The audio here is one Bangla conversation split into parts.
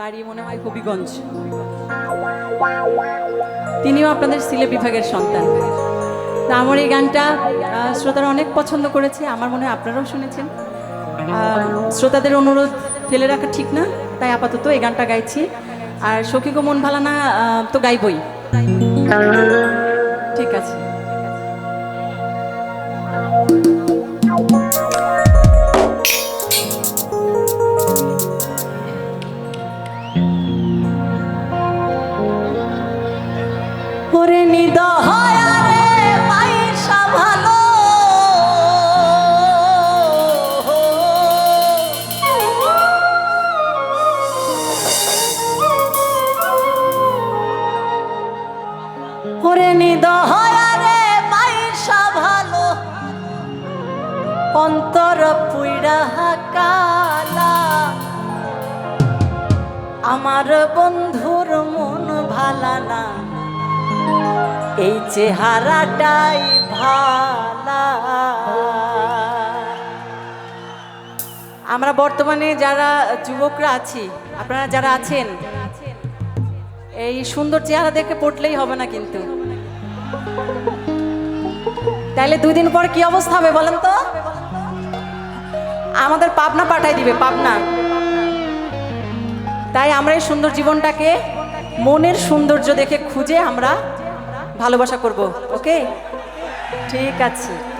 বাড়ি মনে হয় হবিগঞ্জ। তিনিও আপনাদের সিলে বিভাগের সন্তান। তা আমার এই গানটা শ্রোতারা অনেক পছন্দ করেছে, আমার মনে হয় আপনারাও শুনেছেন। শ্রোতাদের অনুরোধ ফেলে রাখা ঠিক না, তাই আপাতত এই গানটা গাইছি। আর সখীগো মন ভালা না তো গাইবই। ঠিক আছে। ওরে নিদয় রে পয়সা ভালো রে পয়সা ভালো অন্তর পুইরা কালা। আমার বন্ধুর এই চেহারাটাই ভালা। আমরা বর্তমানে যারা যুবকরা আছি, আপনারা যারা আছেন, এই সুন্দর চেহারা দেখে পড়লেই হবে না কিন্তু। তাইলে দুই দিন পর কি অবস্থা হবে বলেন তো? আমাদের পাবনা পাঠাই দিবে, পাবনা। তাই আমরা এই সুন্দর জীবনটাকে মনের সৌন্দর্য দেখে খুঁজে আমরা ভালোবাসা করব ওকে? ঠিক আছে।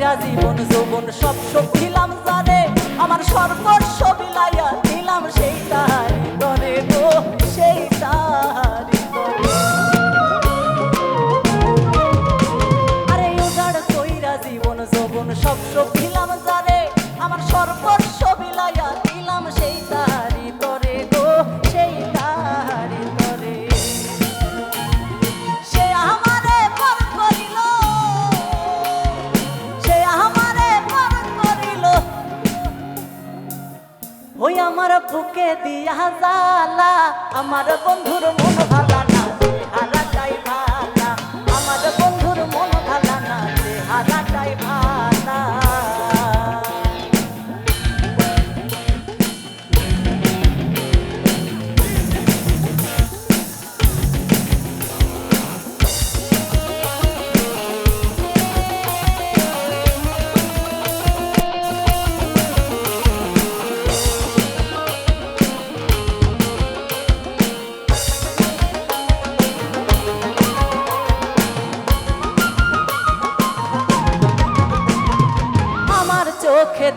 কইরা জীবন, যৌবন সব দিলাম জানে আমার সর্বস্ব বিলাইয়া দিলাম সেই তারি করে গো সেই বুকে দিয়া জালা আমার বন্ধুর মন ভালা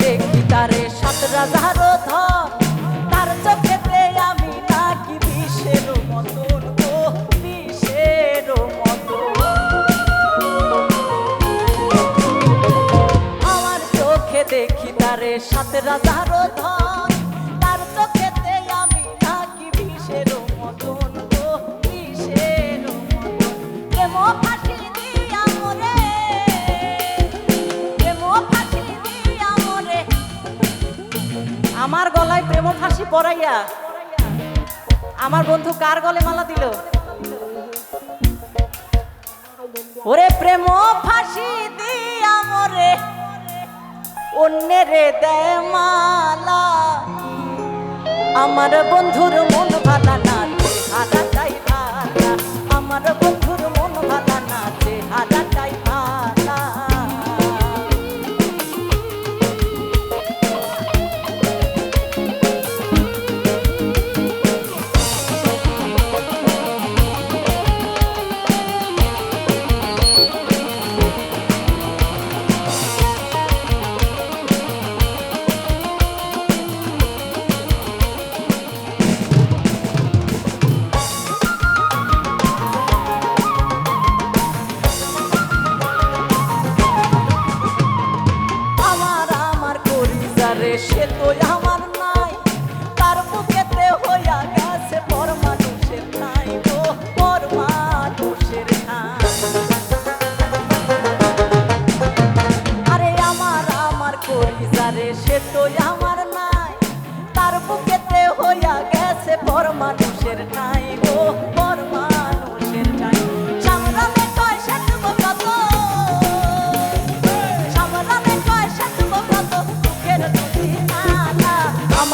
দেখি তারে সাত রাজার ধর। তার আমি নাকি বিষের মতন ও বিষের মতন। আমার চোখে দেখি তারে সাত রাজার ধন আমার গলায় প্রেম ফাঁসি পরাইয়া আমার বন্ধু কার গলে মালা দিল? ওরে প্রেম ফাঁসি দিয়া মরে, অন্যেরে দেয় মালা। আমার বন্ধুর মন ভালা না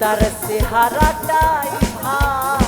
তার চেহারাটাই ভাই